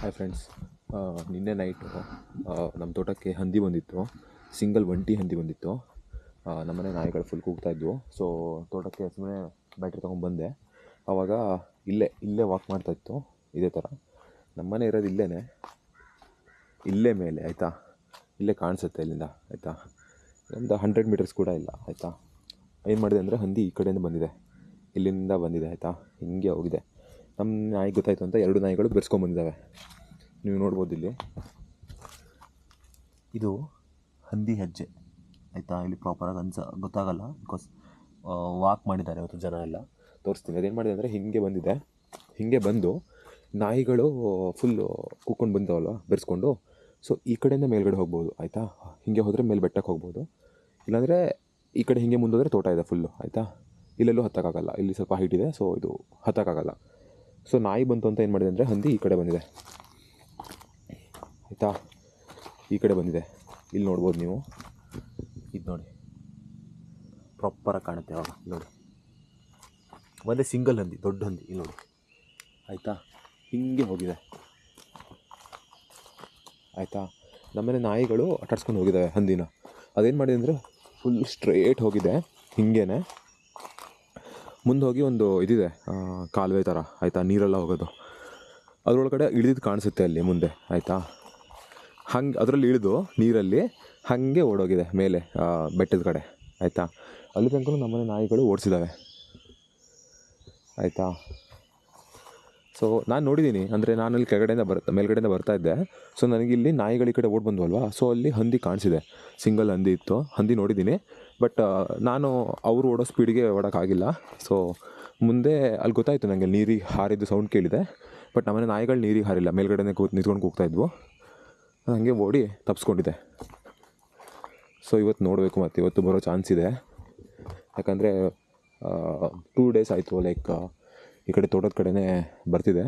Hi friends ನಿನ್ನೆ night ನಮ್ಮ ತೋಟಕ್ಕೆ ಹಂದಿ ಬಂದಿತ್ತು. ಸಿಂಗಲ್ ಒಂಟಿ ಹಂದಿ ಬಂದಿತ್ತು. ನಮ್ಮನೆ ನಾಯಿಗಳು ಫುಲ್ ಕೂಗ್ತಾ ಇದ್ವು. ಸೊ ತೋಟಕ್ಕೆ ಸುಮ್ಮನೆ ಬ್ಯಾಟ್ರಿ ತೊಗೊಂಡ್ಬಂದೆ ಆವಾಗ ಇಲ್ಲೇ ಇಲ್ಲೇ ವಾಕ್ ಮಾಡ್ತಾ ಇತ್ತು. ಇದೇ ಥರ ನಮ್ಮನೆ ಇರೋದು ಇಲ್ಲೇ ಇಲ್ಲೇ ಮೇಲೆ, ಆಯಿತಾ? ಇಲ್ಲೇ ಕಾಣಿಸುತ್ತೆ ಇಲ್ಲಿಂದ, ಆಯಿತಾ? ಒಂದು ಹಂಡ್ರೆಡ್ ಮೀಟರ್ಸ್ ಕೂಡ ಇಲ್ಲ, ಆಯಿತಾ? ಏನು ಮಾಡಿದೆ ಅಂದರೆ ಹಂದಿ ಈ ಕಡೆಯಿಂದ ಬಂದಿದೆ. ಇಲ್ಲಿಂದ ಬಂದಿದೆ, ಆಯಿತಾ? ಹಿಂಗೆ ಹೋಗಿದೆ. ನಮ್ಮ ನಾಯಿ ಗೊತ್ತಾಯ್ತು ಅಂತ ಎರಡು ನಾಯಿಗಳು ಬೆರೆಸ್ಕೊಂಬಂದಿದ್ದಾವೆ ನೀವು ನೋಡ್ಬೋದು ಇಲ್ಲಿ. ಇದು ಹಂದಿ ಹೆಜ್ಜೆ. ಆಯಿತಾ? ಇಲ್ಲಿ ಪ್ರಾಪರಾಗಿ ಅನ್ಸ ಗೊತ್ತಾಗಲ್ಲ ಬಿಕಾಸ್ ವಾಕ್ ಮಾಡಿದ್ದಾರೆ ಇವತ್ತು ಜನ ಎಲ್ಲ. ತೋರಿಸ್ತೀನಿ. ಅದೇನು ಮಾಡಿದೆ ಅಂದರೆ ಹಿಂಗೆ ಬಂದಿದೆ. ಹಿಂಗೆ ಬಂದು ನಾಯಿಗಳು ಫುಲ್ಲು ಕೂತ್ಕೊಂಡು ಬಂದವಲ್ವ ಬೆರೆಸ್ಕೊಂಡು. ಸೊ ಈ ಕಡೆಯಿಂದ ಮೇಲ್ಗಡೆ ಹೋಗ್ಬೋದು. ಆಯಿತಾ? ಹಿಂಗೆ ಹೋದರೆ ಮೇಲೆ ಬೆಟ್ಟಕ್ಕೆ ಹೋಗ್ಬೋದು. ಇಲ್ಲಾಂದರೆ ಈ ಕಡೆ ಹಿಂಗೆ ಮುಂದೋದ್ರೆ ತೋಟ ಇದೆ ಫುಲ್ಲು ಆಯಿತಾ? ಇಲ್ಲೆಲ್ಲೂ ಹತ್ತಕ್ಕಾಗಲ್ಲ. ಇಲ್ಲಿ ಸ್ವಲ್ಪ ಹೈಟ್ ಇದೆ ಸೊ ಇದು ಹತ್ತಕ್ಕಾಗಲ್ಲ. ಸೊ ನಾಯಿ ಬಂತು ಅಂತ ಏನು ಮಾಡಿದೆ ಅಂದರೆ ಹಂದಿ ಈ ಕಡೆ ಬಂದಿದೆ. ಆಯಿತಾ? ಈ ಕಡೆ ಬಂದಿದೆ. ಇಲ್ಲಿ ನೋಡ್ಬೋದು ನೀವು. ಇದು ನೋಡಿ. ಪ್ರಾಪರಾಗಿ ಕಾಣುತ್ತೆ ಅವಾಗ ನೋಡಿ. ಒಂದೇ ಸಿಂಗಲ್ ಹಂದಿ, ದೊಡ್ಡ ಹಂದಿ. ಇಲ್ಲಿ ನೋಡಿ. ಆಯಿತಾ? ಹಿಂಗೆ ಹೋಗಿದೆ. ಆಯಿತಾ? ನಮ್ಮನೆ ನಾಯಿಗಳು ಆಟಾಡ್ಸ್ಕೊಂಡು ಹೋಗಿದ್ದಾವೆ ಹಂದಿನ. ಅದೇನು ಮಾಡಿದೆ ಅಂದರೆ ಫುಲ್ ಸ್ಟ್ರೇಟ್ ಹೋಗಿದೆ. ಹಿಂಗೇನೆ. ಮುಂದೆ ಹೋಗಿ ಒಂದು ಇದಿದೆ ಕಾಲುವೆ ಥರ ಆಯಿತಾ? ನೀರೆಲ್ಲ ಹೋಗೋದು. ಅದರೊಳಗಡೆ ಇಳಿದಿದ್ದು ಕಾಣಿಸುತ್ತೆ ಅಲ್ಲಿ ಮುಂದೆ, ಆಯಿತಾ? ಹಂಗೆ, ಅದರಲ್ಲಿ ಇಳಿದು ನೀರಲ್ಲಿ ಹಾಗೆ ಓಡೋಗಿದೆ, ಮೇಲೆ ಬೆಟ್ಟದ ಕಡೆ, ಆಯಿತಾ? ಅಲ್ಲಿ ತನಕ ನಮ್ಮನೆ ನಾಯಿಗಳು ಓಡಿಸಿದ್ದಾವೆ ಆಯಿತಾ? ಸೊ ನಾನು ನೋಡಿದ್ದೀನಿ ಅಂದರೆ ನಾನು ಅಲ್ಲಿ ಕೆಳಗಡೆಯಿಂದ ಬರ್, ಮೇಲ್ಗಡೆಯಿಂದ ಬರ್ತಾ ಇದ್ದೆ. ಸೊ ಇಲ್ಲಿ ನಾಯಿಗಳ ಈ ಕಡೆ ಓಡ್ ಬಂದ್ವಲ್ವಾ? ಸೊ ಅಲ್ಲಿ ಹಂದಿ ಕಾಣಿಸಿದೆ. ಸಿಂಗಲ್ ಹಂದಿ ಇತ್ತು. ಹಂದಿ ನೋಡಿದ್ದೀನಿ ಬಟ್ ನಾನು ಅವರು ಓಡೋ ಸ್ಪೀಡ್ಗೆ ಓಡೋಕ್ಕಾಗಿಲ್ಲ. ಸೊ ಮುಂದೆ ಅಲ್ಲಿ ಗೊತ್ತಾಯಿತು ನನಗೆ ನೀರಿಗೆ ಹಾರಿದ್ದು ಸೌಂಡ್ ಕೇಳಿದೆ. ಬಟ್ ನಮ್ಮನೆ ನಾಯಿಗಳು ನೀರಿಗೆ ಹಾರಿಲ್ಲ. ಮೇಲ್ಗಡೆನೇ ಕೂತ್, ನಿಂತ್ಕೊಂಡು ಕೂಗ್ತಾ ಇದ್ವು. ನಾನ್ ಹಂಗೆ ಓಡಿ ತಪ್ಪಿಸ್ಕೊಂಡಿದ್ದೆ ಸೊ ಇವತ್ತು ನೋಡಬೇಕು ಮತ್ತು. ಇವತ್ತು ಬರೋ ಚಾನ್ಸ್ ಇದೆ. ಯಾಕಂದರೆ ಟೂ ಡೇಸ್ ಆಯಿತು ಲೈಕ್ ಈ ಕಡೆ ತೋಟದ ಕಡೆನೇ ಬರ್ತಿದೆ.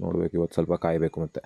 ನೋಡಬೇಕು ಇವತ್ತು ಸ್ವಲ್ಪ ಕಾಯಬೇಕು ಮತ್ತೆ.